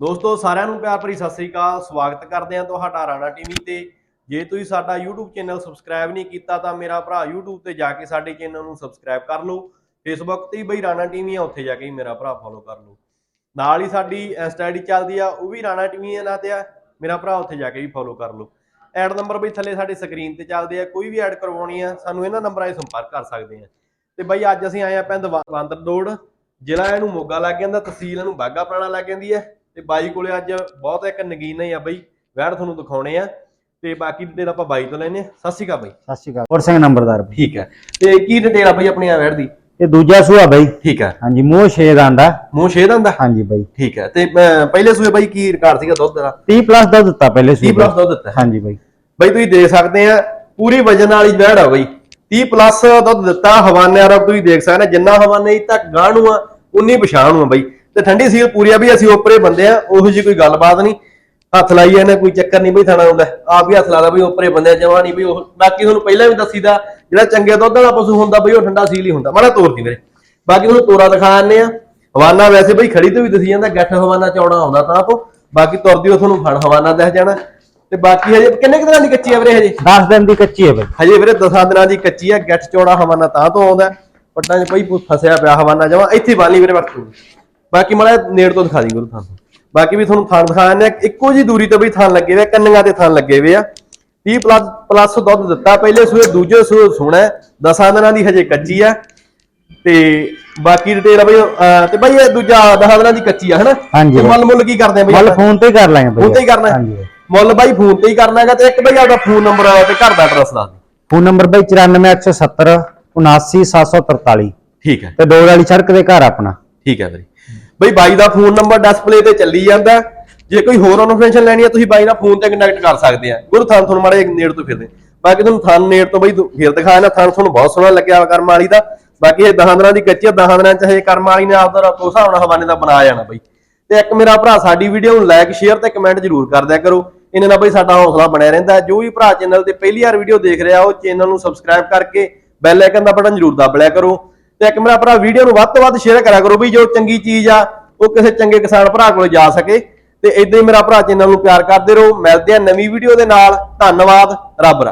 ਦੋਸਤੋ, ਸਾਰਿਆਂ ਨੂੰ ਪਿਆਰ ਭਰੀ ਸਤਿ ਸ੍ਰੀ ਅਕਾਲ। ਸਵਾਗਤ ਕਰਦੇ ਹਾਂ ਤੁਹਾਡਾ ਰਾਣਾ ਟੀਵੀ ਤੇ। ਜੇ ਤੁਸੀਂ ਸਾਡਾ YouTube ਚੈਨਲ ਸਬਸਕ੍ਰਾਈਬ ਨਹੀਂ ਕੀਤਾ, ਤਾਂ ਮੇਰਾ ਭਰਾ YouTube ਤੇ ਜਾ ਕੇ ਸਾਡੇ ਚੈਨਲ ਨੂੰ ਸਬਸਕ੍ਰਾਈਬ ਕਰ ਲਓ। Facebook ਤੇ ਵੀ ਬਈ ਰਾਣਾ ਟੀਵੀ ਆ, ਉੱਥੇ ਜਾ ਕੇ ਵੀ ਮੇਰਾ ਭਰਾ ਫੋਲੋ ਕਰ ਲਓ। ਨਾਲ ਹੀ ਸਾਡੀ ਇੰਸਟਾ ਆਈਡੀ ਚੱਲਦੀ ਆ, ਉਹ ਵੀ ਰਾਣਾ ਟੀਵੀ ਦੇ ਨਾਂ ਤੇ ਆ। ਮੇਰਾ ਭਰਾ ਉੱਥੇ ਜਾ ਕੇ ਵੀ ਫੋਲੋ ਕਰ ਲਓ। ਐਡ ਨੰਬਰ ਬਈ ਥੱਲੇ ਸਾਡੇ ਸਕਰੀਨ ਤੇ ਚੱਲਦੇ ਆ। ਕੋਈ ਵੀ ਐਡ ਕਰਵਾਉਣੀ ਆ, ਸਾਨੂੰ ਇਹਨਾਂ ਨੰਬਰਾਂ 'ਤੇ ਸੰਪਰਕ ਕਰ ਸਕਦੇ ਆ। ਤੇ ਬਈ ਅੱਜ ਅਸੀਂ ਆਏ ਆ ਪਿੰਡ ਵਾਂਦਰ ਰੋਡ ਜ਼ਿਲ੍ਹਾ ਇਹਨੂੰ ਮੋਗਾ ਲੱਗ ਜਾਂਦਾ, ਤਹਿਸੀਲ ਇਹਨੂੰ ਬਾਗਾ ਪੁਰਾਣਾ ਲੱਗ ਜਾਂਦੀ ਹੈ ਤੇ ਬਾਈ ਕੋਲੇ ਅੱਜ ਬਹੁਤ ਇੱਕ ਨਗੀਨਾ ਹੀ ਆ ਬਈ ਵੈੜ ਤੁਹਾਨੂੰ ਦਿਖਾਉਣੇ ਆ। ਤੇ ਬਾਕੀ ਡਿਟੇਲ ਆਪਾਂ ਬਾਈ ਤੋਂ ਲੈਣੇ ਆ। ਸਤਿ ਸ਼੍ਰੀ ਅਕਾਲ ਬਾਈ। ਸਤਿ ਸ਼੍ਰੀ ਅਕਾਲ। ਹੋਰ ਸਿੰਘ ਨੰਬਰਦਾਰ ਬਈ। ਠੀਕ ਹੈ ਤੇ ਕੀ ਡਿਟੇਲ ਆ ਬਈ ਆਪਣੀ ਆ ਵੈੜ ਦੀ? ਇਹ ਦੂਜਾ ਸੂਆ ਬਈ। ਠੀਕ ਹੈ ਹਾਂਜੀ ਮੂੰਹ ਛੇ ਦਾ ਆਂਦਾ ਮੂੰਹ ਛੇਦ ਆਂਦਾ ਹਾਂਜੀ ਬਈ। ਠੀਕ ਹੈ ਤੇ ਅਹ, ਪਹਿਲੇ ਸੂਏ ਬਾਈ ਕੀ ਰਿਕਾਰਡ ਸੀਗਾ ਦੁੱਧ ਦਾ? 30 ਪਲੱਸ ਦਾ ਦਿੱਤਾ ਪਹਿਲੇ 30 ਸੂਏ ਪਲੱਸ ਦੁੱਧ ਦਿੱਤਾ। ਹਾਂਜੀ ਬਈ। ਬਈ ਤੁਸੀਂ ਦੇਖ ਸਕਦੇ ਆ ਪੂਰੀ ਵਜਨ ਵਾਲੀ ਵੈੜ ਆ ਬਈ। 30 ਪਲੱਸ ਦੁੱਧ ਦਿੱਤਾ ਹਵਾਨੇ ਵਾਲਾ ਤੁਸੀਂ ਦੇਖ ਸਕਦੇ ਆ ਜਿੰਨਾ ਹਵਾਨੇ ਤੱਕ ਗਾਂ ਨੂੰ ਆ ਉਨੀ ਪਛਾਣ ਆ ਬਈ। ਤੇ ਠੰਡੀ ਸੀਲ ਪੂਰੀ ਆ ਵੀ ਅਸੀਂ ਉੱਪਰੇ ਬੰਦੇ ਆ ਉਹੋ ਜੀ ਕੋਈ ਗੱਲਬਾਤ ਨਹੀਂ। ਹੱਥ ਲਾਈ ਜਾਂਦੇ ਕੋਈ ਚੱਕਰ ਨਹੀਂ ਬਈ ਥਾਣਾ ਹੁੰਦਾ ਆਪ ਵੀ ਹੱਥ ਲਾਦਾ ਬਈ ਉੱਪਰੇ ਬੰਦੇ ਜਮਾ ਨਹੀਂ ਬਈ ਉਹ। ਬਾਕੀ ਤੁਹਾਨੂੰ ਪਹਿਲਾਂ ਵੀ ਦੱਸੀਦਾ ਜਿਹੜਾ ਚੰਗੇ ਦੁੱਧ ਵਾਲਾ ਪਸ਼ੂ ਹੁੰਦਾ ਬਈ ਉਹ ਠੰਡਾ ਸੀਲ ਹੀ ਹੁੰਦਾ। ਮਾੜਾ ਤੋਰਦੀ ਵੀਰੇ। ਬਾਕੀ ਤੁਹਾਨੂੰ ਤੋਰਾ ਦਿਖਾ ਦਿੰਦੇ ਆ। ਹਵਾਨਾ ਵੈਸੇ ਬਈ ਖੜੀ ਤੋਂ ਵੀ ਦਿਸੀ ਜਾਂਦਾ ਗੱਠ ਹਵਾਨਾ ਚੌੜਾ ਆਉਂਦਾ ਤਾਂ ਆਪੋ। ਬਾਕੀ ਤੁਰਦੀ ਉਹ ਤੁਹਾਨੂੰ ਫੜ ਹਵਾਨਾ ਦਿਖ ਜਾਣਾ। ਤੇ ਬਾਕੀ ਹਜੇ ਕਿੰਨੇ ਕੁ ਦਿਨਾਂ ਦੀ ਕੱਚੀ ਆ ਵੀਰੇ ਹਜੇ? 10 ਦਿਨ ਦੀ ਕੱਚੀ ਹੈ ਬਈ। ਹਜੇ ਵੀਰੇ 10 ਦਿਨਾਂ ਦੀ ਕੱਚੀ ਆ ਗੱਠ ਚੌੜਾ ਹਵਾਨਾ ਤਾਂ ਤੋਂ ਆਉਂਦਾ। ਹੈ। ਪੱਟਾਂ 'ਚ ਪਈ ਫਸਿਆ ਪਿਆ ਹਵਾਨਾ ਜਮਾ ਇੱਥੇ ਬਾਲੀ ਵੀਰੇ ਵਰਤੂ। ਬਾਕੀ ਮਾੜਾ ਨੇੜ ਤੋਂ ਦਿਖਾ ਦੀ ਗੁਰੂ ਤੁਹਾਨੂੰ ਬਾਕੀ ਵੀ ਤੁਹਾਨੂੰ ਥਾਂ ਦਿਖਾ ਦਿੰਦੇ ਆ ਇੱਕੋ ਜੀ ਦੂਰੀ ਤੇ ਵੀ ਥਾਂ ਲੱਗੇ ਹੋਏ ਆ, ਕੰਨੀਆਂ ਤੇ ਥਾਂ ਲੱਗੇ ਹੋਏ ਆ। 30 ਪਲੱਸ ਪਲੱਸ ਦੁੱਧ ਦਿੱਤਾ ਪਹਿਲੇ ਸੂਏ ਦੂਜੇ ਸੂਏ ਸੋਣਾ 10 ਦਿਨਾਂ ਦੀ ਹਜੇ ਕੱਚੀ ਆ। ਤੇ ਬਾਕੀ ਡਿਟੇਲ ਆ ਬਈ ਅਹ, ਤੇ ਬਈ ਇਹ ਦੂਜਾ 10 ਦਿਨਾਂ ਦੀ ਕੱਚੀ ਆ ਹਨਾ? ਹਾਂਜੀ ਤੇ ਬਈ। ਮੁੱਲ ਮੁੱਲ ਕੀ ਕਰਦੇ ਆ ਬਈ ਮੱਲ? ਫੋਨ ਤੇ ਹੀ ਕਰ ਲਾਂਗੇ ਬਈ। ਫੋਨ ਤੇ ਹੀ ਕਰਨਾ ਹੈ? ਹਾਂਜੀ ਮੁੱਲ ਬਾਈ ਫੋਨ ਤੇ ਹੀ ਕਰਨਾ ਹੈਗਾ ਤੇ ਇੱਕ ਬਈ ਆਪਦਾ ਫੋਨ ਨੰਬਰ ਤੇ ਘਰ ਦਾ ਐਡਰੈਸ ਦੱਸ ਦੇ ਫੋਨ ਨੰਬਰ ਬਈ 94170 79743 ਠੀਕ ਹੈ। ਤੇ ਦੋ ਵਾਲੀ ਸੜਕ ਦੇ ਘਰ ਆਪਣਾ। ਠੀਕ ਹੈ ਵੀਰੇ ਬਈ, ਬਾਈ ਦਾ ਫੋਨ ਨੰਬਰ ਡਿਸਪਲੇ ਤੇ ਚੱਲੀ ਜਾਂਦਾ। ਜੇ ਕੋਈ ਹੋਰ ਇਨਫੋਰਮੇਸ਼ਨ ਲੈਣੀ ਹੈ, ਤੁਸੀਂ ਬਾਈ ਨਾਲ ਫੋਨ ਤੇ ਕੰਟੈਕਟ ਕਰ ਸਕਦੇ ਆ। ਗੁਰੂ ਥਾਨ ਤੁਹਾਨੂੰ ਮਾੜੇ ਨੇੜ ਤੋਂ ਫਿਰਦੇ ਬਾਕੀ ਤੁਹਾਨੂੰ ਥਾਨ ਨੇੜ ਤੋਂ ਬਈ ਫਿਰ ਦਿਖਾਇਆ ਨਾ ਥਾਨ ਤੁਹਾਨੂੰ ਬਹੁਤ ਸੋਹਣਾ ਲੱਗਿਆ ਕਰਮ ਵਾਲੀ ਦਾ। ਬਾਕੀ ਇਹ 10 ਦਿਨਾਂ ਦੀ ਕੱਚੀ ਆ 10 ਦਿਨਾਂ ਚ ਹਜੇ ਕਰਮ ਵਾਲੀ ਨੇ ਆਪਦਾ ਉਸ ਹਿਸਾਬ ਨਾਲ ਹਵਾਨੇ ਦਾ ਬਣਾਇਆ ਜਾਣਾ ਬਈ। ਤੇ ਇੱਕ ਮੇਰਾ ਭਰਾ ਸਾਡੀ ਵੀਡੀਓ ਨੂੰ ਲਾਈਕ ਸ਼ੇਅਰ ਤੇ ਕਮੈਂਟ ਜ਼ਰੂਰ ਕਰ ਦਿਆ ਕਰੋ। ਇਹਨਾਂ ਨਾਲ ਬਈ ਸਾਡਾ ਹੌਸਲਾ ਬਣਿਆ ਰਹਿੰਦਾ। ਜੋ ਵੀ ਭਰਾ ਚੈਨਲ ਤੇ ਪਹਿਲੀ ਵਾਰ ਵੀਡੀਓ ਦੇਖ ਰਿਹਾ, ਉਹ ਚੈਨਲ ਨੂੰ ਸਬਸਕ੍ਰਾਈਬ ਕਰਕੇ ਬੈਲ ਆਈਕਨ ਦਾ ਬਟਨ ਜ਼ਰੂਰ ਦਬ ਲਿਆ ਕਰੋ। ਤੇ ਇੱਕ ਮੇਰਾ ਭਰਾ ਵੀਡੀਓ ਨੂੰ ਵੱਧ ਤੋਂ ਵੱਧ ਸ਼ੇਅਰ ਕਰਿਆ ਕਰੋ ਵੀ ਜੋ ਚੰਗੀ ਚੀਜ਼ ਆ, ਉਹ ਕਿਸੇ ਚੰਗੇ ਕਿਸਾਨ ਭਰਾ ਕੋਲ ਜਾ ਸਕੇ। ਤੇ ਇਦਾਂ ਹੀ ਮੇਰਾ ਭਰਾ ਚੈਨਲ ਨੂੰ ਪਿਆਰ ਕਰਦੇ ਰਹੋ। ਮਿਲਦੇ ਆ ਨਵੀਂ ਵੀਡੀਓ ਦੇ ਨਾਲ। ਧੰਨਵਾਦ। ਰੱਬ ਰਾ